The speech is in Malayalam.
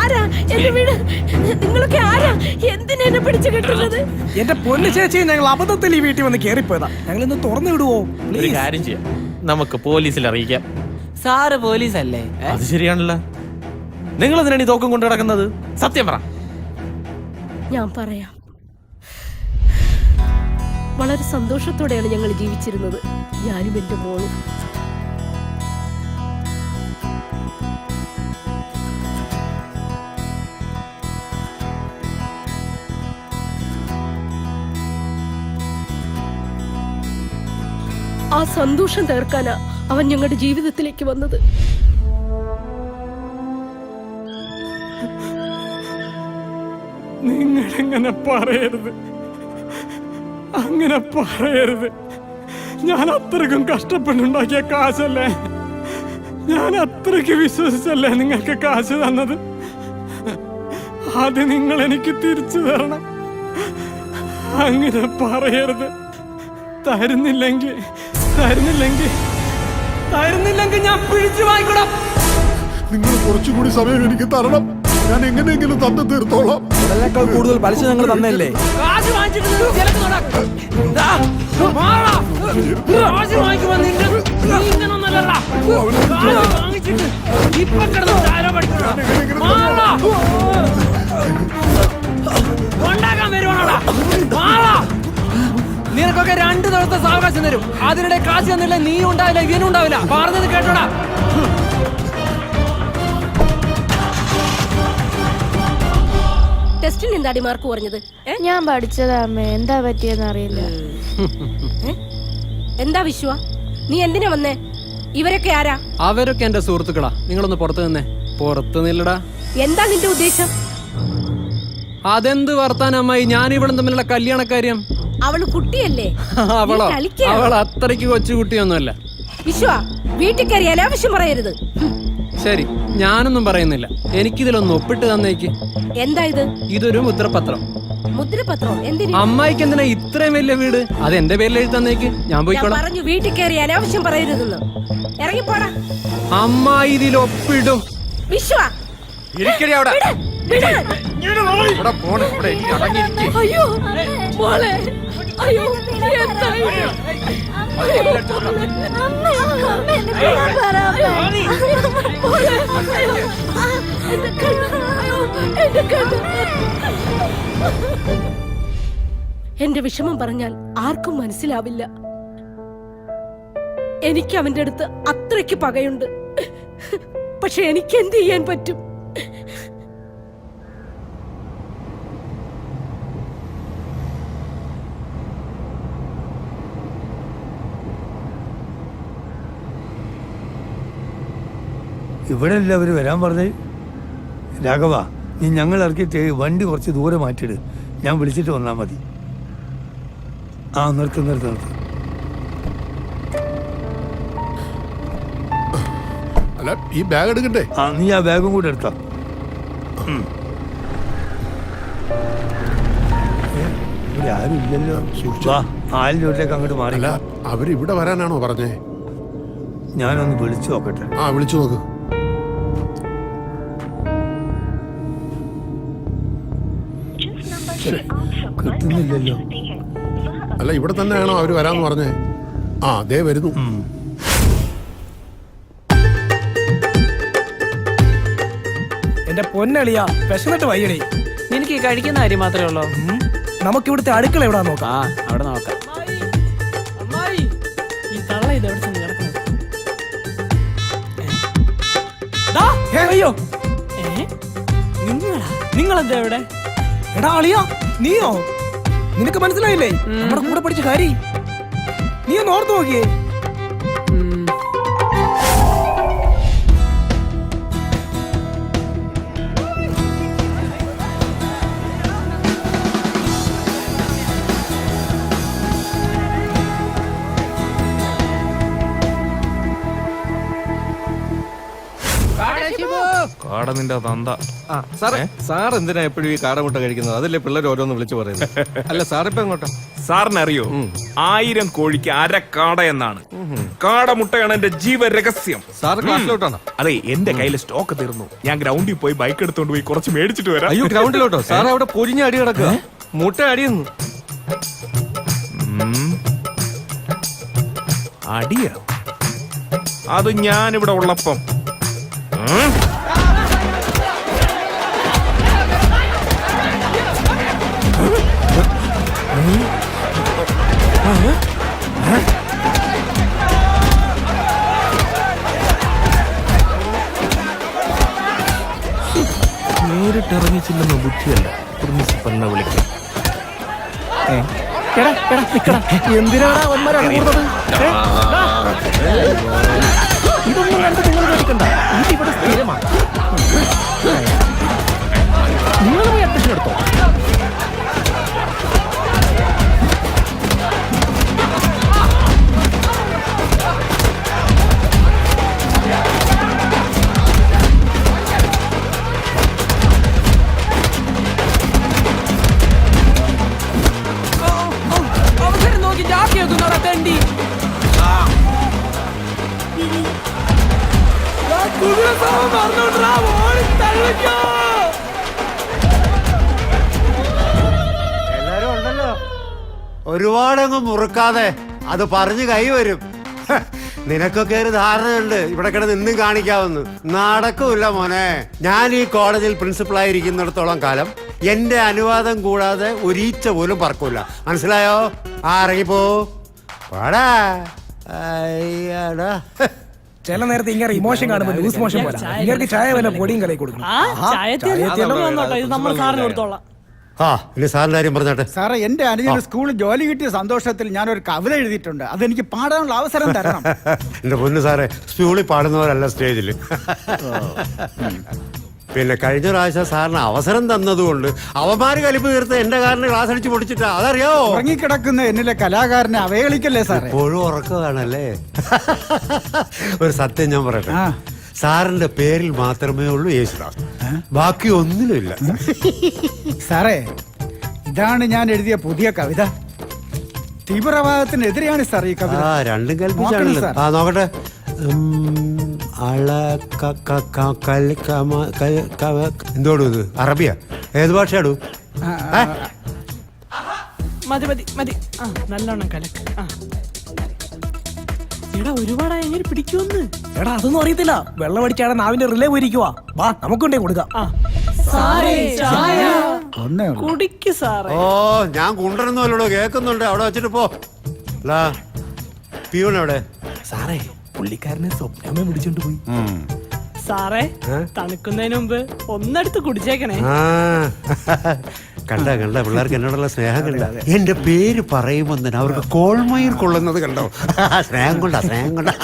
ആരാ? എന്റെ വീട്. നിങ്ങളൊക്കെ ആരാ? എന്തിനാ എന്നെ പിടിച്ചു കെട്ടുന്നത്? എന്റെ പൊന്നു ചേച്ചി ഞങ്ങൾ അബദ്ധത്തിൽ ഈ വീട്ടിൽ വന്ന് കേറിപ്പോയതാ. ഞങ്ങൾ ഇന്ന് തുറന്നു വിടുവോ? ഒരു കാര്യം ചെയ്യാം. നമുക്ക് പോലീസിൽ അറിയിക്കാം. സാറ് പോലീസ് അല്ലേ അത് ശരിയാണല്ലോ. നിങ്ങൾ എന്തിനാണ് ഈ തോക്കം കൊണ്ടു കിടക്കുന്നത് സത്യം പറ. ഞാൻ പറയാം. വളരെ സന്തോഷത്തോടെയാണ് ഞങ്ങൾ ജീവിച്ചിരുന്നത്. ഞാനും എന്റെ മോളും. ആ സന്തോഷം തീർക്കാനാ അവൻ ഞങ്ങളുടെ ജീവിതത്തിലേക്ക് വന്നത്. നിങ്ങളെങ്ങനെ പറയരുത്? അങ്ങനെ പറയരുത്. ഞാൻ അത്രയ്ക്കും കഷ്ടപ്പെട്ടുണ്ടാക്കിയ കാശല്ലേ? ഞാൻ അത്രയ്ക്ക് വിശ്വസിച്ചല്ലേ നിങ്ങൾക്ക് കാശ് തന്നത്? അത് നിങ്ങൾ എനിക്ക് തിരിച്ചു തരണം. അങ്ങനെ പറയരുത്. തരുന്നില്ലെങ്കിൽ തരുന്നില്ലെങ്കിൽ തരുന്നില്ലെങ്കിൽ ഞാൻ പിടിച്ചു വാങ്ങിക്കണം നിങ്ങൾ കുറച്ചുകൂടി സമയം എനിക്ക് തരണം ഞാൻ എങ്ങനെയെങ്കിലും തന്നു തീർത്തോളാം അതിനേക്കാൾ കൂടുതൽ പലിശ ഞങ്ങൾ തന്നല്ലേ കാശ് വാങ്ങിച്ചിട്ട് നിങ്ങൾ ജയിലിൽ നടക്ക്. ദാ, മാറാ. കാശ് വാങ്ങിക്കുമ്പോ നിങ്ങൾ നീ ഇങ്ങനൊന്നുമല്ലടാ. കാശ് വാങ്ങിച്ചിട്ട് ഇപ്പൊ കിടന്ന് ചാര പഠിക്കണോ? മാറാ. ഉണ്ടാക്കാൻ വരുവാണോടാ മാറാ. നിനക്കൊക്കെ രണ്ട് ദിവസത്തെ സാവകാശം തരും. അതിനിടെ കാശ് തന്നില്ല നീ ഉണ്ടാവില്ല ഇവനും ഉണ്ടാവില്ല. പറഞ്ഞത് കേട്ടോടാ? ടെസ്റ്റിന് എന്താടി മാർക്ക് കുറഞ്ഞത്? ഞാൻ പഠിച്ചതാ അമ്മേ. എന്താ പറ്റിയെന്ന് അറിയില്ല. എന്താ വിശ്വ? നീ എന്തിനാ വന്നേ? ഇവരൊക്കെ ആരാ? അവരൊക്കെ എന്റെ സുഹൃത്തുക്കളാ. നിങ്ങളൊന്ന് പുറത്തു നിന്നേ. പുറത്തു നില്ലടാ. എന്താ നിന്റെ ഉദ്ദേശം? അതെന്ത് വർത്താനമായി ഞാൻ ഇവിടെ തമ്മിലുള്ള കല്യാണക്കാര്യം അവൾ കുട്ടിയല്ലേ? അവളോ? അവൾ അത്രയ്ക്ക് കൊച്ചു കുട്ടിയൊന്നുമല്ല. വിശ്വ വീട്ടിൽ കയറി അനാവശ്യം പറയരുത്. ശരി ഞാനൊന്നും പറയുന്നില്ല. എനിക്കിതിലൊന്ന് ഒപ്പിട്ട് തന്നേക്ക്. എന്താ ഇത്? ഇതൊരു മുദ്രപത്രം. മുദ്രപത്രം? എന്തിന്? അമ്മായിക്ക് എന്തിനാ ഇത്രയും വലിയ വീട്? അത് എന്റെ പേരിൽ എഴുതി തന്നേക്ക്. ഞാൻ ഞാൻ പോയിക്കോളാം പറഞ്ഞു വീട്ടിൽ കയറി അനാവശ്യം പറയരുതെന്ന്. ഇറങ്ങിപ്പോടാ. അമ്മായി ഇതിൽ ഒപ്പിടും വിശ്വ. ഇരിക്കടി അവിടെ. വിട്. ഇവിടെ പോണ് ഇവിടെ അടങ്ങിയിരിക്കും. അയ്യോ മോളെ അയ്യോ. എന്റെ വിഷമം പറഞ്ഞാൽ ആർക്കും മനസ്സിലാവില്ല എനിക്ക് അവന്റെ അടുത്ത് അത്രയ്ക്ക് പകയുണ്ട് പക്ഷെ എനിക്ക് എന്ത് ചെയ്യാൻ പറ്റും ഇവിടെ അല്ല അവർ വരാൻ പറഞ്ഞ്? രാഘവ നീ ഞങ്ങൾ ഇറക്കിയിട്ട് വണ്ടി കുറച്ച് ദൂരെ മാറ്റിയിട്. ഞാൻ വിളിച്ചിട്ട് വന്നാൽ മതി. ആ നിർത്ത് നിർത്ത് നിർത്ത്. അല്ല ഈ ബാഗ് എടുക്കട്ടെ? ആ നീ ആ ബാഗും കൂടെ എടുത്ത. ഇവിടെ ആരും ഇല്ലല്ലോ. വാ അങ്ങോട്ട് മാറില്ല അവരിവിടെ വരാനാണോ പറഞ്ഞേ? ഞാനൊന്ന് വിളിച്ചു നോക്കട്ടെ. ആ വിളിച്ചു നോക്ക്. കിട്ടുന്നില്ലല്ലോ. അല്ല ഇവിടെ തന്നെയാണോ അവർ വരാന്ന് പറഞ്ഞേ? ആ അതേ വരുന്നു. എന്റെ പൊന്നളിയാ വിശന്നിട്ട് വയ്യണേ എനിക്ക് കഴിക്കുന്ന കാര്യം മാത്രമേ ഉള്ളൂ? നമുക്ക് ഇവിടുത്തെ അടുക്കള എവിടെ നോക്കാം? ആ അവിടെ നോക്കാം. ഈ തള്ള ഇത് എവിടെ ചെന്ന് കിടക്കുന്നു? ദാ, ഏ, അയ്യോ. നിങ്ങളാ? നിങ്ങളെന്താ എവിടെ എടാ അളിയാ നീയോ? നിനക്ക് മനസ്സിലായില്ലേ? നമ്മുടെ കൂടെ പഠിച്ച കാരി നീ ഒന്ന് ഓർത്തു നോക്കിയേ. കാട നിന്റെ തന്ത. ആ സാറേ. സാർ എന്തിനാ എപ്പോഴും ഈ കാടമുട്ട കഴിക്കുന്നത്? അതല്ലേ പിള്ളേർ ഓരോന്ന് വിളിച്ചു പറയുന്നത്. അല്ല സാറിപ്പോ എങ്ങോട്ടാ? സാറിനറിയോ? ആയിരം കോഴിക്ക് അര കാട എന്നാണ്. കാടമുട്ടയാണ് എന്റെ ജീവ രഹസ്യം. സാർ ക്ലാസ്സിലോട്ടാണോ? അതെ എന്റെ കയ്യിൽ സ്റ്റോക്ക് തീർന്നു. ഞാൻ ഗ്രൗണ്ടിൽ പോയി ബൈക്ക് എടുത്തോണ്ട് പോയി കുറച്ച് മേടിച്ചിട്ട് വരാം. അയ്യോ ഗ്രൗണ്ടിലോട്ടോ സാർ അവിടെ പൊരിഞ്ഞ അടി കിടക്കുക മുട്ട അടിയുന്നു. അടിയ. അത് ഞാനിവിടെ ഉള്ളപ്പം. ഉള്ളപ്പം ഉം? നേരിട്ടിറങ്ങിച്ചില്ലെന്ന ബുദ്ധിയല്ല. പ്രിൻസിപ്പലിനെ വിളിക്കാൻ. എന്തിനാണ് അവന്മാരെ. ഇതൊന്നും കണ്ട് നിങ്ങൾ പേടിക്കണ്ട. ഇത് ഇവിടെ സ്ഥിരമാണ്. നിങ്ങൾ പോയി അഡ്മിഷൻ എടുത്തോ? എല്ലാരും ഉണ്ടല്ലോ. ഒരുപാടങ്ങ് മുറുക്കാതെ അത് പറഞ്ഞു കൈവരും നിനക്കൊക്കെ ഒരു ധാരണയുണ്ട്. ഇവിടെ കിടന്ന് ഇന്നും കാണിക്കാവുന്നു. നടക്കൂല മോനെ. ഞാൻ ഈ കോളേജിൽ പ്രിൻസിപ്പളായിരിക്കുന്നിടത്തോളം കാലം എന്റെ അനുവാദം കൂടാതെ ഒരീച്ച പോലും പറക്കൂല. മനസ്സിലായോ? ആ ഇറങ്ങിപ്പോ. പാടാ അയ്യടാ. ചില നേരത്തെ ഇങ്ങനെ ഇമോഷൻ കാണുമ്പോൾ ലൂസ് മോഷൻ പോലെ ഇങ്ങനെ ചായ വല്ല പൊടിയും കലയി കൊടുക്കണം. ആ ചായത്തിൽ വന്നോട്ടോ ഇത് നമ്മൾ സാറിന് കൊടുത്തോളാം. ആ ഇനി സാറിന്റെ കാര്യം പറഞ്ഞാട്ടെ. സാറേ എന്റെ അനുജന് സ്കൂളിൽ ജോലി കിട്ടിയ സന്തോഷത്തിൽ ഞാൻ ഒരു കവിത എഴുതിയിട്ടുണ്ട്. അതെനിക്ക് പാടാനുള്ള അവസരം തരണം. എന്റെ പൊന്നു സാറേ സ്കൂളിൽ പാടുന്നവരല്ല സ്റ്റേജിൽ പിന്നെ കഴിഞ്ഞ പ്രാവശ്യം സാറിന് അവസരം തന്നതുകൊണ്ട് അവമാര് കലിപ്പ് തീർത്ത് എന്റെ കാറിന് ക്ലാസ് അടിച്ച് പൊടിച്ചിട്ടാ. അതറിയാവോ? ഉറങ്ങിക്കിടക്കുന്ന എന്നിലെ കലാകാരനെ അവഹേളിക്കല്ലേ സാറേ? എപ്പോഴും ഉറക്കമാണല്ലേ? ഒരു സത്യം ഞാൻ പറയട്ടെ. ആ. സാറിന്റെ പേരിൽ മാത്രമേ ഉള്ളൂ യേശുദാസ്. ബാക്കി ഒന്നിലുമില്ല. സാറേ ഇതാണ് ഞാൻ എഴുതിയ പുതിയ കവിത. തീവ്രവാദത്തിനെതിരെയാണ് സാർ ഈ കവിത. ആ രണ്ടും കൽപ്പിച്ചാണല്ലോ. സാർ. ആ നോക്കട്ടെ. ഉം, അള ക- ക- ക- കൽ- കമ- ക- കവ- എന്തോടും ഇത്? അറബിയ? ഏത് ഭാഷയാടു? മതി മതി മതി. ആ നല്ലോണം കലക്ക് ആ. എടാ ഒരുപാടായി എങ്ങനെ പിടിക്കുമെന്ന് എടാ അതൊന്നും അറിയത്തില്ല. വെള്ളം അടിച്ചാണ് നാവിന്റെ റിലേ പോയിരിക്കുവാ. വാ നമുക്കുണ്ടേ കൊടുക്കാം. ആ. സാറേ ചായ. ഒന്നേ ഉള്ളൂ. കുടിക്ക് സാറേ. ഓ ഞാൻ കൊണ്ടുവരുന്നല്ലോ കേൾക്കുന്നുണ്ട്. അവിടെ വെച്ചിട്ട് പോ. ലാ പിയൂൺ എവിടെ? സാറേ പുള്ളിക്കാരനെ സ്വപ്നമേ പിടിച്ചോണ്ട് പോയി. സാറേ തണുക്കുന്നതിന് മുമ്പ് ഒന്നെടുത്ത് കുടിച്ചേക്കണേ. കണ്ട കണ്ട പിള്ളേർക്ക് എന്നോടുള്ള സ്നേഹം കണ്ട. എന്റെ പേര് പറയുമ്പോൾ തന്നെ അവർക്ക് കോൾമയിൽ കൊള്ളുന്നത് കണ്ടോ? സ്നേഹം കൊണ്ടാ സ്നേഹം കൊണ്ടാ.